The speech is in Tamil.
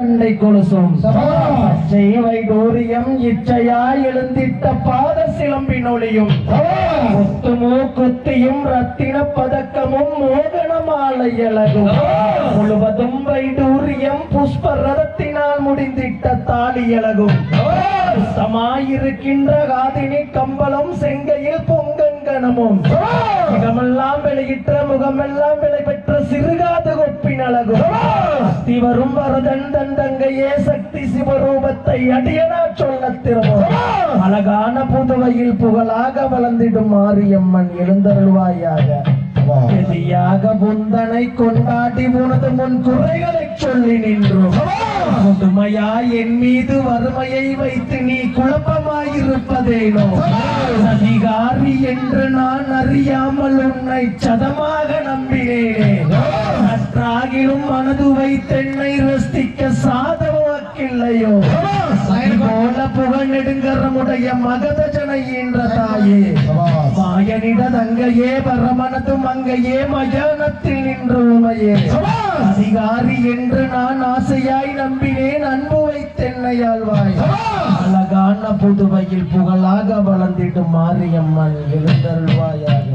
கண்டை கொலுசும். செய்வை டோரியம் இச்சையாய் எழுந்திட்ட பாத சிலம்பின் ஒளியும். முத்துமோ குத்தியும் ரத்தின பதக்கமும் மோகன மாலை அழகும். முழுவதும் வைடூரியம் புஷ்ப ரதத்தினால் முடிந்திட்ட தாலி அழகும் சமாயிருக்கின்ற காதினி கம்பளம் செங்கையில் பொங்கங்கனமும் முகமெல்லாம் வெளியிட்ட முகமெல்லாம் விலை பெற்ற சிறுகாது கொப்பின் அழகும். வரும் வரதன் தன் தங்கையே சக்தி சிவரூபத்தை அடியனா சொல்ல திறமோ அழகான புதுவையில் புகழாக வளர்ந்திடும் மாரியம்மன் எழுந்தருள்வாயாக. எதியாக புந்தனை கொண்டாடி உனது முன் குறைகளை சொல்லி நின்றோம் புதுமையா என் மீது வறுமையை வைத்து நீ குழப்பமாயிருப்பதேனோ? அதிகாரி என்று நான் அறியாமல் உன்னை சதமாக நம்பினேனே. நன்றாகிலும் மனது வைத்தென்னை ரசிக்க சாதவாக்கில்லையோ போல புகழ் நெடுங்கரமுடைய மகத ஜனை என்ற தாயே மாயனிட தங்கையே பரமனது மங்கையே மயானத்தில் நின்று உமையே. அதிகாரி என்று நான் ஆசையாய் நம்பினேன் அன்பு வைத்தென்னையாழ்வாய் அழகான புதுவையில் புகழாக வளர்ந்திடும் மாரியம்மன் எழுந்தருள்வாயாக.